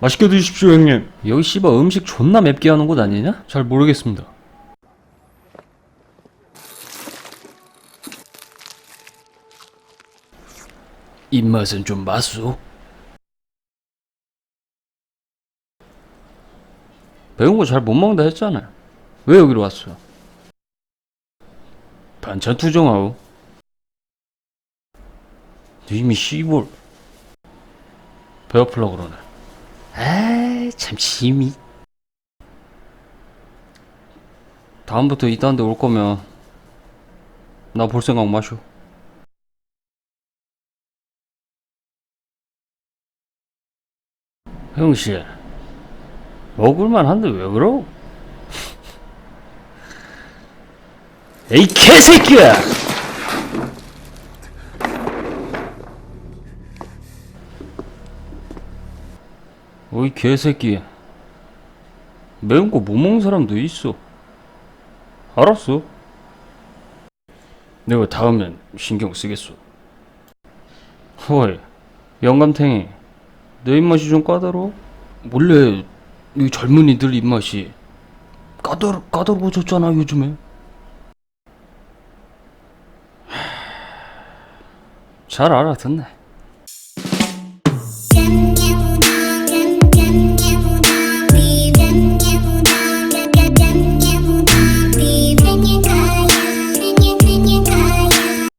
맛있게 드십시오 형님 여기 씨발 음식 존나 맵게 하는 곳 아니냐? 잘 모르겠습니다 입맛은 좀 맞소? 매운 거 잘 못 먹는다 했잖아요 왜 여기로 왔어? 반찬 투정하오 이미 씨볼 배고플라 그러네 에이 참 심이 다음부터 이딴 데 올 거면 나 볼 생각 마쇼 형씨 먹을만 한데 왜 그러? 에이 개새끼야! 어이 개새끼. 매운 거 못 먹는 사람도 있어. 알았어. 내가 다음엔 신경 쓰겠어. 헐 영감탱이. 내 입맛이 좀 까다로워? 원래 이 젊은이들 입맛이 까다로, 까다로워졌잖아 요즘에. 잘 알아듣네